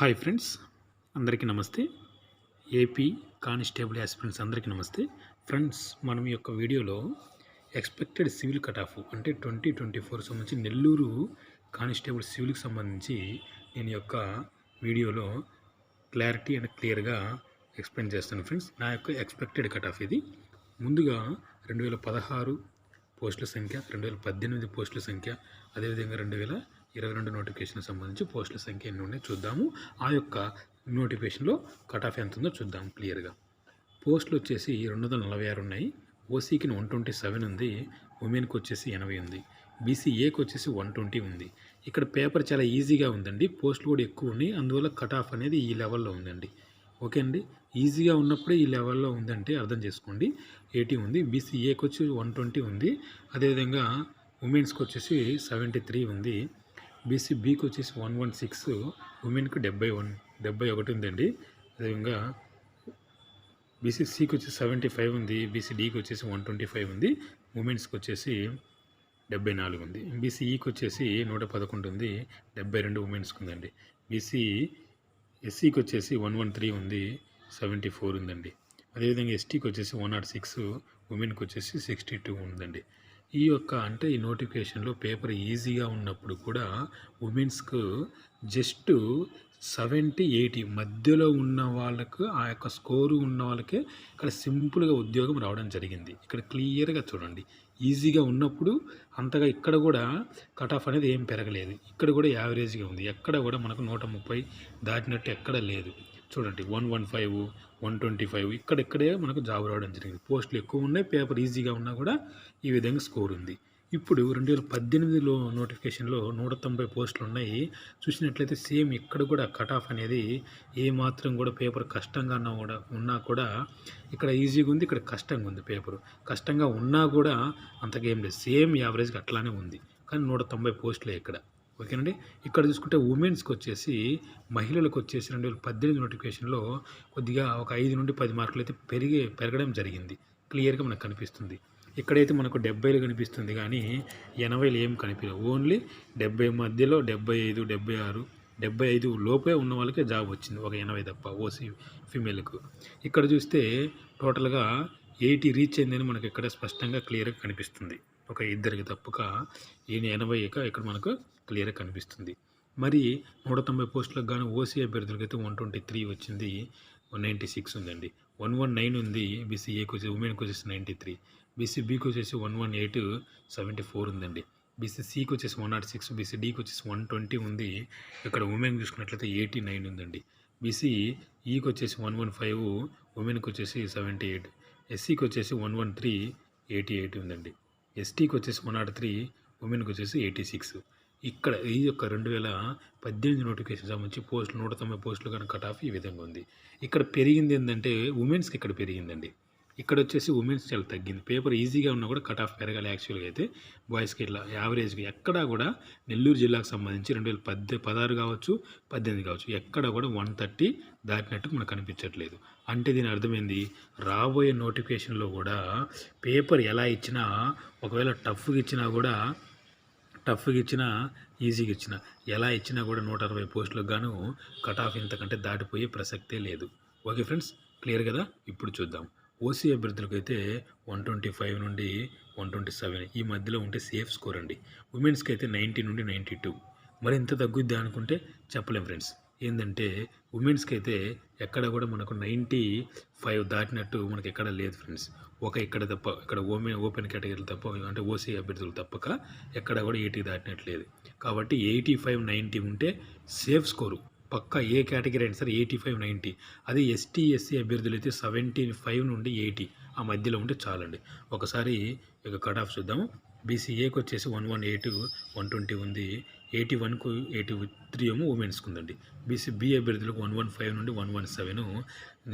Hi friends అందరికీ నమస్తే. AP constable aspirants అందరికీ నమస్తే. ఫ్రెండ్స్ మనం ఈ యొక్క వీడియోలో ఎక్స్పెక్టెడ్ సివిల్ కట్ ఆఫ్ అంటే ట్వంటీ ట్వంటీ ఫోర్ సంబంధించి నెల్లూరు కానిస్టేబుల్ సివిల్కి సంబంధించి నేను యొక్క వీడియోలో క్లారిటీ అండ్ క్లియర్గా ఎక్స్ప్లెయిన్ చేస్తాను ఫ్రెండ్స్. నా యొక్క ఎక్స్పెక్టెడ్ కట్ ఆఫ్ ఇది. ముందుగా రెండు వేల పదహారు పోస్టుల సంఖ్య రెండు వేల పద్దెనిమిది పోస్టుల సంఖ్య అదేవిధంగా రెండు వేల ఇరవై రెండు నోటిఫికేషన్ సంబంధించి పోస్టుల సంఖ్య ఎన్ని ఉన్నాయో చూద్దాము. ఆ యొక్క నోటిఫికేషన్లో కట్ ఆఫ్ ఎంత ఉందో చూద్దాం క్లియర్గా. పోస్టులు వచ్చేసి రెండు వందల నలభై ఆరు ఉన్నాయి. ఓసీకి వన్ ట్వంటీ సెవెన్ ఉంది. ఉమెన్కి వచ్చేసి ఎనభై ఉంది. బీసీఏకి వచ్చేసి వన్ ట్వంటీ ఉంది. ఇక్కడ పేపర్ చాలా ఈజీగా ఉందండి. పోస్టులు కూడా ఎక్కువ ఉన్నాయి. అందువల్ల కట్ ఆఫ్ అనేది ఈ లెవెల్లో ఉందండి. ఓకే అండి? ఈజీగా ఉన్నప్పుడే ఈ లెవెల్లో ఉందంటే అర్థం చేసుకోండి. ఎయిటీ ఉంది. బీసీఏకి వచ్చి వన్ ట్వంటీ ఉంది. అదేవిధంగా ఉమెన్స్కి వచ్చేసి సెవెంటీ త్రీ ఉంది. బీసీ బీకి వచ్చేసి వన్ వన్ సిక్స్ ఉమెన్కి డెబ్బై వన్ డెబ్బై ఒకటి ఉందండి. అదేవిధంగా బీసీ సికి వచ్చేసి సెవెంటీ ఫైవ్ ఉంది బీసీడీకి వచ్చేసి వన్ ట్వంటీ ఫైవ్ ఉంది ఉమెన్స్కి వచ్చేసి డెబ్బై నాలుగు ఉంది. బీసీఈకి వచ్చేసి నూట పదకొండు ఉంది డెబ్బై రెండు ఉమెన్స్కి ఉందండి. బీసీ ఎస్సీకి వచ్చేసి వన్ వన్ త్రీ ఉంది సెవెంటీ ఫోర్ ఉందండి. అదేవిధంగా ఎస్టీకి వచ్చేసి వన్ నాట్ సిక్స్ ఉమెన్కి వచ్చేసి సిక్స్టీ టూ ఉందండి. ఈ యొక్క అంటే ఈ నోటిఫికేషన్లో పేపర్ ఈజీగా ఉన్నప్పుడు కూడా ఉమెన్స్కు జస్ట్ సెవెంటీ ఎయిటీ మధ్యలో ఉన్న వాళ్ళకు ఆ యొక్క స్కోరు ఉన్న వాళ్ళకే ఇక్కడ సింపుల్గా ఉద్యోగం రావడం జరిగింది. ఇక్కడ క్లియర్గా చూడండి. ఈజీగా ఉన్నప్పుడు అంతగా ఇక్కడ కూడా కట్ ఆఫ్ అనేది ఏం పెరగలేదు. ఇక్కడ కూడా యావరేజ్గా ఉంది. ఎక్కడ కూడా మనకు నూట ముప్పై దాటినట్టు ఎక్కడ లేదు. చూడండి one one five one twenty five ఇక్కడెక్కడే మనకు జాబ్ రావడం జరిగింది. పోస్టులు ఎక్కువ ఉన్నాయి పేపర్ ఈజీగా ఉన్నా కూడా ఈ విధంగా స్కోర్ ఉంది. ఇప్పుడు రెండు వేల పద్దెనిమిదిలో నోటిఫికేషన్లో నూట తొంభై పోస్టులు ఉన్నాయి. చూసినట్లయితే సేమ్ ఇక్కడ కూడా కట్ ఆఫ్ అనేది ఏ మాత్రం కూడా పేపర్ కష్టంగా ఉన్నా కూడా ఉన్నా కూడా ఇక్కడ ఈజీగా ఉంది ఇక్కడ కష్టంగా ఉంది పేపర్. కష్టంగా ఉన్నా కూడా అంతగా ఏం లేదు సేమ్ యావరేజ్గా అట్లానే ఉంది. కానీ నూట తొంభై పోస్టులే ఇక్కడ. ఓకేనండి? ఇక్కడ చూసుకుంటే ఉమెన్స్కి వచ్చేసి మహిళలకు వచ్చేసి రెండు వేల పద్దెనిమిది నోటిఫికేషన్లో కొద్దిగా ఒక ఐదు నుండి పది మార్కులు అయితే పెరిగి పెరగడం జరిగింది. క్లియర్గా మనకు కనిపిస్తుంది. ఇక్కడైతే మనకు డెబ్బైలు కనిపిస్తుంది కానీ ఎనభైలు ఏం కనిపించవు ఓన్లీ డెబ్బై మధ్యలో డెబ్బై ఐదు డెబ్బై ఆరు డెబ్బై ఐదు లోపే ఉన్న వాళ్ళకే జాబ్ వచ్చింది. ఒక ఎనభై తప్ప ఓసీ ఫీమేల్కు. ఇక్కడ చూస్తే టోటల్గా ఎయిటీ రీచ్ అయిందని మనకి ఇక్కడ స్పష్టంగా క్లియర్గా కనిపిస్తుంది. ఒక ఇద్దరికి తప్పక ఈయన ఎనభై ఇక్కడ మనకు క్లియర్గా కనిపిస్తుంది. మరి నూట తొంభై పోస్టులకు గాను ఓసీ అభ్యర్థులకు అయితే వన్ ట్వంటీ త్రీ వచ్చింది. వన్ నైంటీ సిక్స్ ఉందండి. వన్ వన్ నైన్ ఉంది. బీసీఏకి వచ్చి ఉమెన్కి వచ్చేసి నైంటీ త్రీ. బీసీబీకి వచ్చేసి one one eight seventy four ఉందండి. బీసీసీకి వచ్చేసి వన్ నాట్ సిక్స్ బీసీడీకి వచ్చేసి వన్ ట్వంటీ ఉంది. ఇక్కడ ఉమెన్ చూసుకున్నట్లయితే ఎయిటీ నైన్ ఉందండి. బీసీ ఈకి వచ్చేసి వన్ వన్ ఫైవ్ ఉమెన్కి వచ్చేసి సెవెంటీ ఎయిట్ ఎస్సీకి వచ్చేసి one one three eighty eight ఉందండి. ఎస్టీకి వచ్చేసి వన్ నాట్ త్రీ ఉమెన్కి వచ్చేసి ఎయిటీ సిక్స్. ఇక్కడ ఈ యొక్క రెండు వేల పద్దెనిమిది నోటిఫికేషన్ సంబంధించి పోస్టులు నూట తొంభై పోస్టులు కనుక కట్ ఆఫ్ ఈ విధంగా ఉంది. ఇక్కడ పెరిగింది ఏంటంటే ఉమెన్స్కి ఇక్కడ పెరిగిందండి. ఇక్కడ వచ్చేసి ఉమెన్స్ చాలా తగ్గింది. పేపర్ ఈజీగా ఉన్నా కూడా కట్ ఆఫ్ పెరగాలి యాక్చువల్గా అయితే. బాయ్స్కి ఇట్లా యావరేజ్గా ఎక్కడా కూడా నెల్లూరు జిల్లాకు సంబంధించి రెండు వేల పద్దె పదహారు కావచ్చు పద్దెనిమిది కావచ్చు ఎక్కడ కూడా వన్ థర్టీ దాటినట్టు మనకు కనిపించట్లేదు. అంటే దీని అర్థమైంది? రాబోయే నోటిఫికేషన్లో కూడా పేపర్ ఎలా ఇచ్చినా ఒకవేళ టఫ్గా ఇచ్చినా కూడా టఫ్గా ఇచ్చినా ఈజీగా ఇచ్చినా ఎలా ఇచ్చినా కూడా నూట అరవై పోస్టులకు గాను కట్ ఆఫ్ ఇంతకంటే దాటిపోయే ప్రసక్తే లేదు. ఓకే ఫ్రెండ్స్ క్లియర్ కదా? ఇప్పుడు చూద్దాం. ఓసీ అభ్యర్థులకు అయితే వన్ ట్వంటీ ఫైవ్ నుండి వన్ ట్వంటీ సెవెన్ ఈ మధ్యలో ఉంటే సేఫ్ స్కోర్ అండి. ఉమెన్స్కి అయితే నైంటీ నుండి నైంటీ టూ. మరి ఎంత తగ్గుద్ది అనుకుంటే చెప్పలేం ఫ్రెండ్స్. ఏంటంటే ఉమెన్స్కి అయితే ఎక్కడ కూడా మనకు నైంటీ ఫైవ్ దాటినట్టు మనకి ఎక్కడ లేదు ఫ్రెండ్స్. ఒక ఇక్కడ తప్ప ఇక్కడ ఓమెన్ ఓపెన్ కేటగిరీలు తప్ప అంటే ఓసీ అభ్యర్థులు తప్పక ఎక్కడ కూడా ఎయిటీ దాటినట్లేదు కాబట్టి ఎయిటీ ఫైవ్ నైంటీ ఉంటే సేఫ్ స్కోరు. పక్క ఏ కేటగిరీ అయినా సరే ఎయిటీ ఫైవ్ నైంటీ. అది ఎస్టీ ఎస్సీ అభ్యర్థులు అయితే సెవెంటీ ఫైవ్ నుండి ఎయిటీ. ఆ మధ్యలో ఉంటే చాలండి. ఒకసారి ఇక కట్ ఆఫ్ చూద్దాము. బీసీఏకి వచ్చేసి one one eight one twenty ఉంది. ఎయిటీ వన్కు ఎయిటీ త్రీ ఏమో ఉమెన్స్కి ఉందండి. బీసీ బి అభ్యర్థులకు వన్ వన్ ఫైవ్ నుండి వన్ వన్ సెవెన్.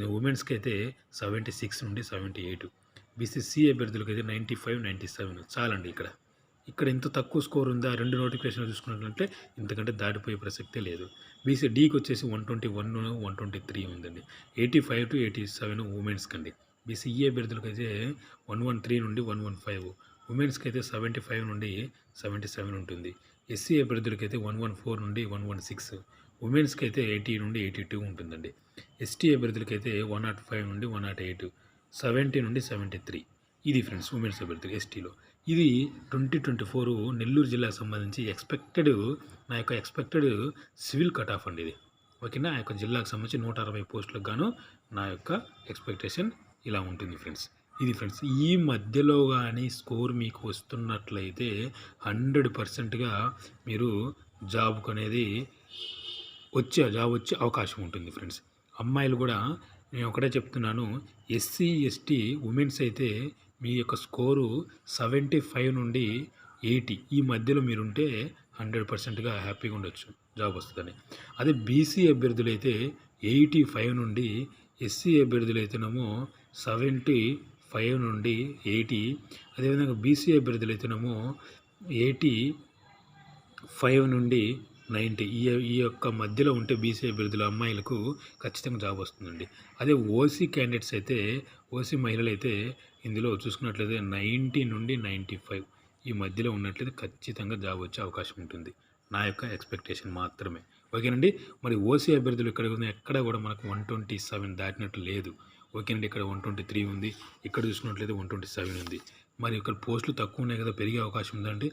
ఉమెన్స్కి అయితే సెవెంటీ సిక్స్ నుండి సెవెంటీ ఎయిట్. బీసీసీ అభ్యర్థులకు అయితే నైంటీ ఫైవ్ నైంటీ సెవెన్. చాలండి ఇక్కడ. ఇక్కడ ఎంత తక్కువ స్కోర్ ఉందా? రెండు నోటిఫికేషన్ చూసుకున్నట్లంటే ఇంతకంటే దాటిపోయే ప్రసక్తే లేదు. బీసీ డీకి వచ్చేసి one twenty one one twenty three ఉందండి. Eighty five to eighty seven ఉమెన్స్కి అండి బీసీఈ అభ్యర్థులకు అయితే వన్ వన్ త్రీ నుండి వన్ వన్ ఫైవ్ ఉమెన్స్కి అయితే సెవెంటీ ఫైవ్ నుండి సెవెంటీ సెవెన్ ఉంటుంది. ఎస్సీ అభ్యర్థులకి అయితే వన్ వన్ ఫోర్ నుండి వన్ వన్ సిక్స్ ఉమెన్స్కి అయితే ఎయిటీ నుండి ఎయిటీ టూ ఉంటుందండి. ఎస్టీ అభ్యర్థులకి అయితే వన్ నాట్ ఫైవ్ నుండి వన్ నాట్ ఎయిట్ సెవెంటీ నుండి సెవెంటీ త్రీ. ఇది ఫ్రెండ్స్ ఉమెన్స్ అభ్యర్థులు ఎస్టీలో. ఇది ట్వంటీ ట్వంటీ ఫోర్ నెల్లూరు జిల్లాకు సంబంధించి ఎక్స్పెక్టెడ్ నా యొక్క ఎక్స్పెక్టెడ్ సివిల్ కట్ ఆఫ్ అండి ఇది. ఓకేనా? ఆ యొక్క జిల్లాకు సంబంధించి నూట అరవై పోస్టులకు గాను నా యొక్క ఎక్స్పెక్టేషన్ ఇలా ఉంటుంది ఫ్రెండ్స్. ఇది ఫ్రెండ్స్ ఈ మధ్యలో కానీ స్కోర్ మీకు వస్తున్నట్లయితే హండ్రెడ్ పర్సెంట్గా మీరు జాబ్కు అనేది వచ్చే జాబ్ వచ్చే అవకాశం ఉంటుంది ఫ్రెండ్స్. అమ్మాయిలు కూడా నేను ఒకటే చెప్తున్నాను ఎస్సీ ఎస్టీ ఉమెన్స్ అయితే మీ యొక్క స్కోరు సెవెంటీ ఫైవ్ నుండి ఎయిటీ. ఈ మధ్యలో మీరుంటే హండ్రెడ్ పర్సెంట్గా హ్యాపీగా ఉండొచ్చు జాబ్ వస్తుందని. అదే బీసీ అభ్యర్థులు అయితే ఎయిటీ ఫైవ్ నుండి ఎస్సీ అభ్యర్థులు అయితేనేమో సెవెంటీ ఫైవ్ నుండి ఎయిటీ. అదేవిధంగా బీసీ అభ్యర్థులు అయితేనేమో ఎయిటీ ఫైవ్ నుండి నైంటీ ఈ ఈ యొక్క మధ్యలో ఉంటే బీసీ అభ్యర్థుల అమ్మాయిలకు ఖచ్చితంగా జాబ్ వస్తుందండి. అదే ఓసీ క్యాండిడేట్స్ అయితే ఓసీ మహిళలు అయితే ఇందులో చూసుకున్నట్లయితే నైంటీ నుండి నైంటీ ఫైవ్ ఈ మధ్యలో ఉన్నట్లయితే ఖచ్చితంగా జాబ్ వచ్చే అవకాశం ఉంటుంది. నా యొక్క ఎక్స్పెక్టేషన్ మాత్రమే. ఓకేనండి? మరి ఓసీ అభ్యర్థులు ఇక్కడ ఉంది? ఎక్కడ కూడా మనకు వన్ ట్వంటీ సెవెన్ దాటినట్టు లేదు. ఓకేనండి? ఇక్కడ వన్ ట్వంటీ త్రీ ఉంది. ఇక్కడ చూసుకున్నట్లయితే వన్ ట్వంటీ సెవెన్ ఉంది. మరి ఇక్కడ పోస్టులు తక్కువ ఉన్నాయి కదా పెరిగే అవకాశం ఉందండి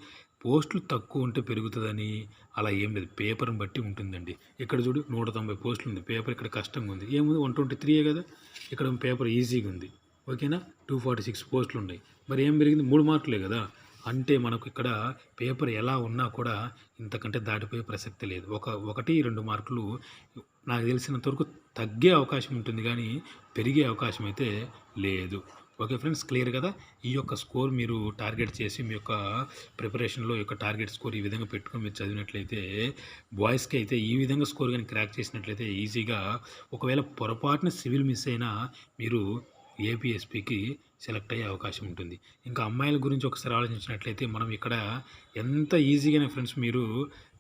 పోస్టులు తక్కువ ఉంటే పెరుగుతుందని అలా ఏం లేదు. పేపర్ని బట్టి ఉంటుందండి. ఇక్కడ చూడు నూట తొంభై పోస్టులు ఉంది. పేపర్ ఇక్కడ కష్టంగా ఉంది. ఏముంది? వన్ ట్వంటీ త్రీయే కదా? ఇక్కడ పేపర్ ఈజీగా ఉంది. ఓకేనా? టూ ఫార్టీ సిక్స్ పోస్టులు ఉన్నాయి. మరి ఏం పెరిగింది? మూడు మార్కులే కదా? అంటే మనకు ఇక్కడ పేపర్ ఎలా ఉన్నా కూడా ఇంతకంటే దాటిపోయే ప్రసక్తి లేదు. ఒక ఒకటి రెండు మార్కులు నాకు తెలిసినంత వరకు తగ్గే అవకాశం ఉంటుంది కానీ పెరిగే అవకాశం అయితే లేదు. ఓకే ఫ్రెండ్స్ క్లియర్ కదా? ఈ యొక్క స్కోర్ మీరు టార్గెట్ చేసి మీ యొక్క ప్రిపరేషన్లో యొక్క టార్గెట్ స్కోర్ ఈ విధంగా పెట్టుకొని మీరు చదివినట్లయితే బాయ్స్కి అయితే ఈ విధంగా స్కోర్ కానీ క్రాక్ చేసినట్లయితే ఈజీగా ఒకవేళ పొరపాటున సివిల్ మిస్ అయినా మీరు ఏపీఎస్పీకి సెలెక్ట్ అయ్యే అవకాశం ఉంటుంది. ఇంకా అమ్మాయిల గురించి ఒకసారి ఆలోచించినట్లయితే మనం ఇక్కడ ఎంత ఈజీగానే ఫ్రెండ్స్ మీరు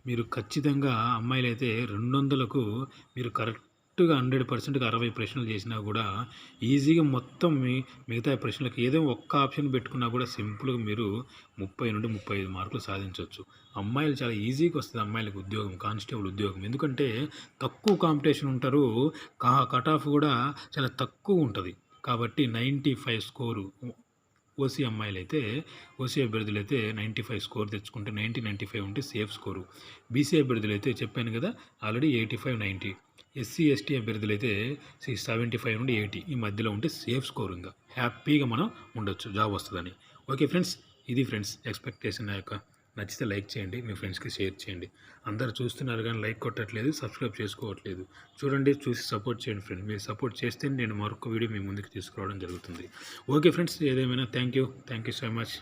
మీరు ఖచ్చితంగా అమ్మాయిలు అయితే రెండు వందలకు మీరు కరెక్ట్గా హండ్రెడ్ పర్సెంట్గా అరవై ప్రశ్నలు చేసినా కూడా ఈజీగా మొత్తం మీ మిగతా ప్రశ్నలకు ఏదో ఒక్క ఆప్షన్ పెట్టుకున్నా కూడా సింపుల్గా మీరు ముప్పై నుండి ముప్పై ఐదు మార్కులు సాధించవచ్చు అమ్మాయిలు చాలా ఈజీగా వస్తుంది అమ్మాయిలకు ఉద్యోగం కానిస్టేబుల్ ఉద్యోగం. ఎందుకంటే తక్కువ కాంపిటీషన్ ఉంటారు కా కట్ ఆఫ్ కూడా చాలా తక్కువ ఉంటుంది. కాబట్టి నైంటీ ఫైవ్ స్కోరు ఓసీ అమ్మాయిలు అయితే ఓసీ అభ్యర్థులు అయితే నైంటీ ఫైవ్ స్కోర్ తెచ్చుకుంటే నైంటీ నైంటీ ఫైవ్ ఉంటే సేఫ్ స్కోరు. బీసీ అభ్యర్థులు అయితే చెప్పాను కదా already eighty five ninety SC ST అభ్యర్థులు అయితే సిక్స్ సెవెంటీ ఫైవ్ నుండి ఎయిటీ. ఈ మధ్యలో ఉంటే సేఫ్ స్కోర్ ఇంకా. హ్యాపీగా మనం ఉండొచ్చు జాబ్ వస్తుందని. ఓకే ఫ్రెండ్స్ ఇది ఫ్రెండ్స్ ఎక్స్పెక్టేషన్ యొక్క నచ్చితే లైక్ చేయండి మీ ఫ్రెండ్స్కి షేర్ చేయండి. అందరు చూస్తున్నారు కానీ లైక్ కొట్టట్లేదు సబ్స్క్రైబ్ చేసుకోవట్లేదు. చూడండి చూసి సపోర్ట్ చేయండి ఫ్రెండ్ మీరు సపోర్ట్ చేస్తే నేను మరొక వీడియో మీ ముందుకు తీసుకురావడం జరుగుతుంది. ఓకే ఫ్రెండ్స్ ఏదేమైనా thank you. Thank you so much.